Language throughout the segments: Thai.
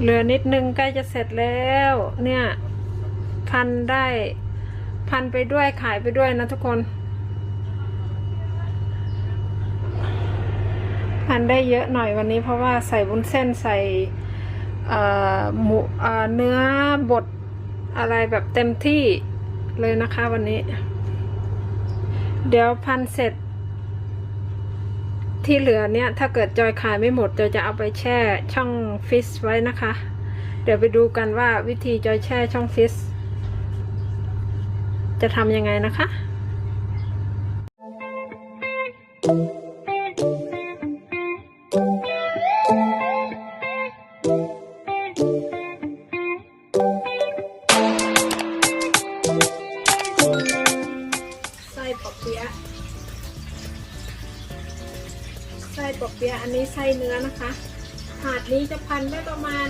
เหลือนิดนึงใกล้จะเสร็จแล้ว เนี่ย พันได้ พันไปด้วยขายไปด้วยนะทุกคน พันได้เยอะหน่อยวันนี้เพราะว่าใส่วุ้นเส้นใส่หมูเนื้อบดอะไรแบบเต็มที่เลยนะคะวันนี้ เดี๋ยวพันเสร็จ ที่เหลือเนี่ยถ้าเกิดจอยขายไม่หมดจอยจะเอาไปแช่ช่องฟิสไว้นะคะ เดี๋ยวไปดูกันว่าวิธีจอยแช่ช่องฟิสจะทำยังไงนะคะไปอกเปียะอันนี้ไส้เนื้อนะคะ ถาดนี้จะพันได้ประมาณ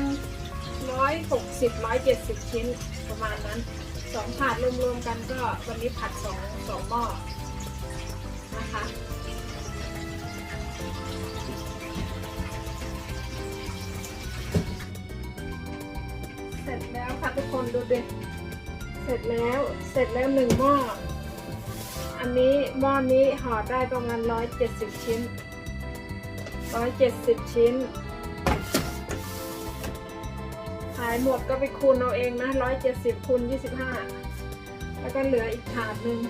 ร้อยหกสิบร้อยเจ็ดสิบชิ้นประมาณนั้นสองถาดรวมๆกันก็วันนี้ผัดสองสองหม้อนะคะเสร็จแล้วค่ะทุกคนดูดิเสร็จแล้วเสร็จแล้วหนึ่งหม้อ อันนี้หม้อนี้ห่อได้ประมาณร้อยเจ็ดสิบชิ้น ร้อยเจ็ดสิบชิ้น ขายหมดก็ไปคูณเอาเองนะร้อยเจ็ดสิบคูณยี่สิบห้าแล้วก็เหลืออีกถาดหนึ่ง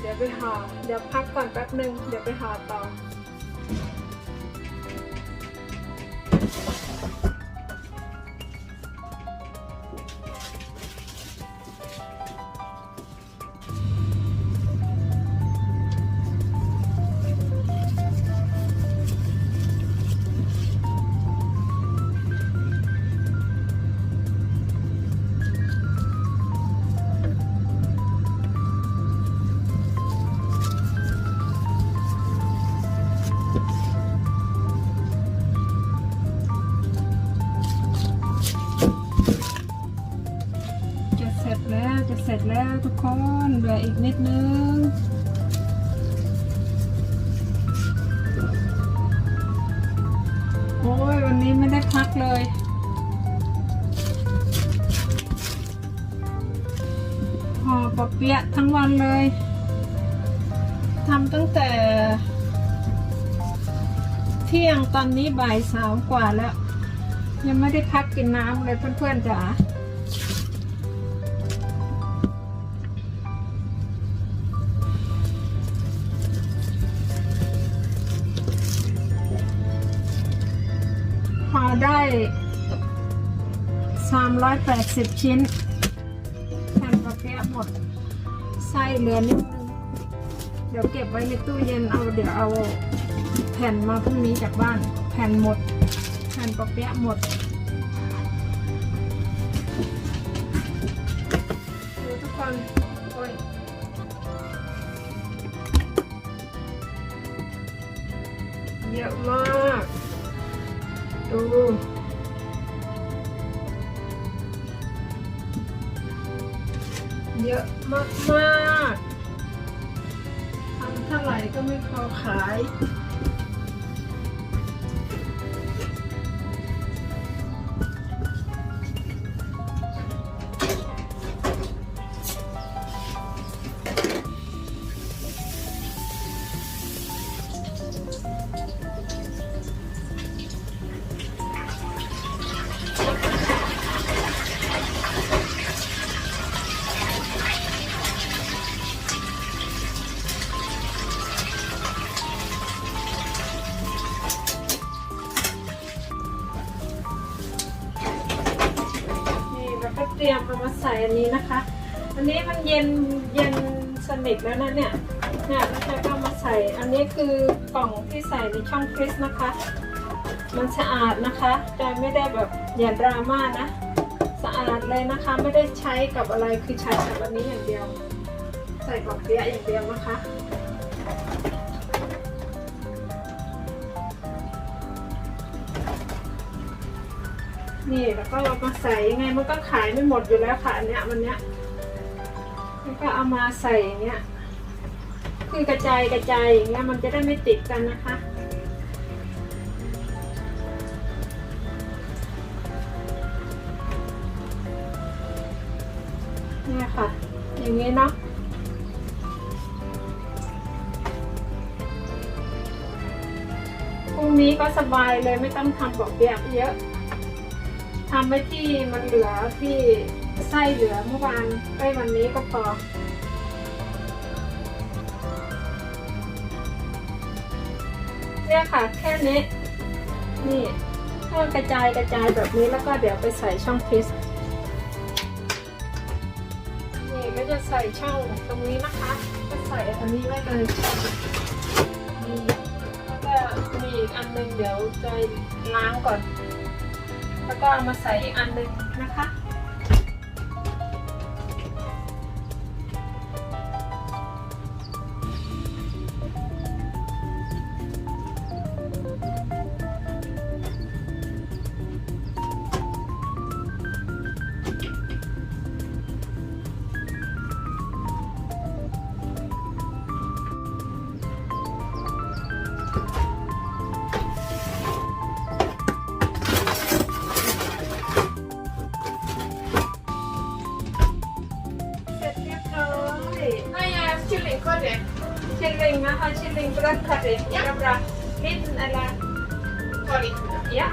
เดี๋ยวไปห่อ เดี๋ยวพักก่อนแป๊บหนึ่งเดี๋ยวไปห่อต่อ แล้วทุกคนเหลืออีกนิดนึงโอ้ยวันนี้ไม่ได้พักเลยห่อปะเปี๊ยะทั้งวันเลยทำตั้งแต่ เที่ยงตอนนี้บ่ายสามกว่าแล้ว ยังไม่ได้พักกินน้ำเลยเพื่อนๆจ๋า ได้ 380 ชิ้นแผ่นปะเปียะหมด ไส้เหลือนิดนึง เดี๋ยวเก็บไว้ในตู้เย็นเอาเดี๋ยวเอาแผ่นมาพรุ่งนี้จากบ้าน แผ่นหมด แผ่นปะเปียะหมดดูทุกคนโอ้ยเยอะมาก ดู เยอะมากมากๆทำเท่าไหร่ก็ไม่พอขาย เตรียมเอามาใส่อันนี้นะคะ อันนี้มันเย็นเย็นสนิทแล้วนะเนี่ยเนี่ยแล้วจะก็เอามาใส่อันนี้คือกล่องที่ใส่ในช่องฟรีซนะคะ มันสะอาดนะคะแต่ไม่ได้แบบอย่าดราม่านะ สะอาดเลยนะคะไม่ได้ใช้กับอะไรคือใช้กับอันนี้อย่างเดียว ใส่กล่องเปี๊ยะอย่างเดียวนะคะ นี่แล้วก็เรามาใส่ยังไงมันก็ขายไม่หมดอยู่แล้วค่ะอันเนี้ยมันเนี้ยแล้วก็เอามาใส่อย่างเงี้ย คือกระจายกระจายอย่างเงี้ยมันจะได้ไม่ติดกันนะคะเนี่ยค่ะ อย่างเงี้เนาะพรุ่งนี้ก็สบายเลยไม่ต้องทำบอกเบี้ยเยอะ ทำไปที่มันเหลือที่ไส้เหลือเมื่อวานไปวันนี้ก็พอเนี่ยค่ะแค่นี้ นี่ก็กระจายกระจายแบบนี้แล้วก็เดี๋ยวไปใส่ช่องฟิสนี่ก็จะใส่ช่องตรงนี้นะคะ ก็ใส่อันนี้ไว้เลยนี่แล้วก็มีอีกอันหนึงเดี๋ยวจะล้างก่อน แล้วก็เอามาใส่อันหนึงนะคะ นะคะชิลลิง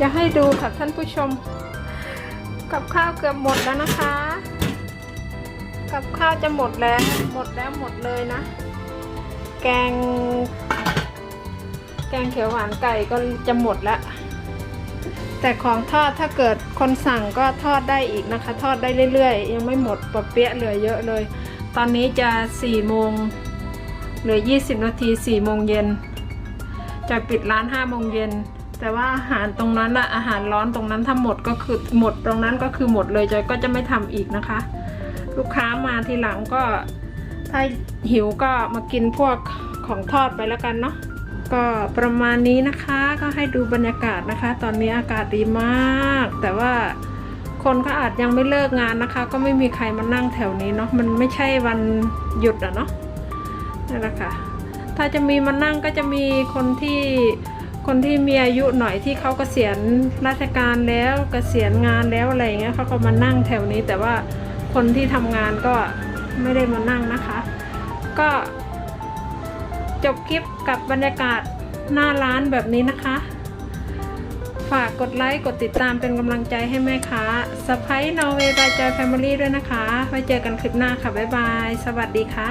จะให้ดูค่ะท่านผู้ชม กับข้าวเกือบหมดแล้วนะคะ กับข้าวจะหมดแล้วหมดแล้วหมดเลยนะ แกง แกงเขียวหวานไก่ก็จะหมดแล้วแต่ของทอดถ้าเกิดคนสั่งก็ทอดได้อีกนะคะ ทอดได้เรื่อยๆ ยังไม่หมดปะเปี๊ยะเหลือเยอะเลย ตอนนี้จะ4โมงเหลือ 20 นาที4โมงเย็นจะปิดร้าน5โมงเย็น แต่ว่าอาหารตรงนั้นอะอาหารร้อนตรงนั้นถ้าหมดก็คือหมดตรงนั้นก็คือหมดเลยจอยก็จะไม่ทำอีกนะคะ ลูกค้ามาทีหลังก็ถ้าหิวก็มากินพวกของทอดไปแล้วกันเนาะก็ประมาณนี้นะคะก็ให้ดูบรรยากาศนะคะ ตอนนี้อากาศดีมาก แต่ว่าคนก็อาจยังไม่เลิกงานนะคะ ก็ไม่มีใครมานั่งแถวนี้เนาะมันไม่ใช่วันหยุดอะเนาะนั่นแหละค่ะถ้าจะมีมานั่งก็จะมีคนที่ คนที่มีอายุหน่อยที่เขากเกษียณราชการแล้วเกษียณงานแล้วอะไรเงี้ยเขาก็มานั่งแถวนี้ แต่ว่าคนที่ทำงานก็ไม่ได้มานั่งนะคะ ก็จบคลิปกับบรรยากาศหน้าร้านแบบนี้นะคะ ฝากกดไลค์ กดติดตามเป็นกำลังใจให้แม่ค้าสไปนอร์เวย์บายจอยแฟมิลี่ด้วยนะคะ ไว้เจอกันคลิปหน้าค่ะ บ๊ายบาย สวัสดีค่ะ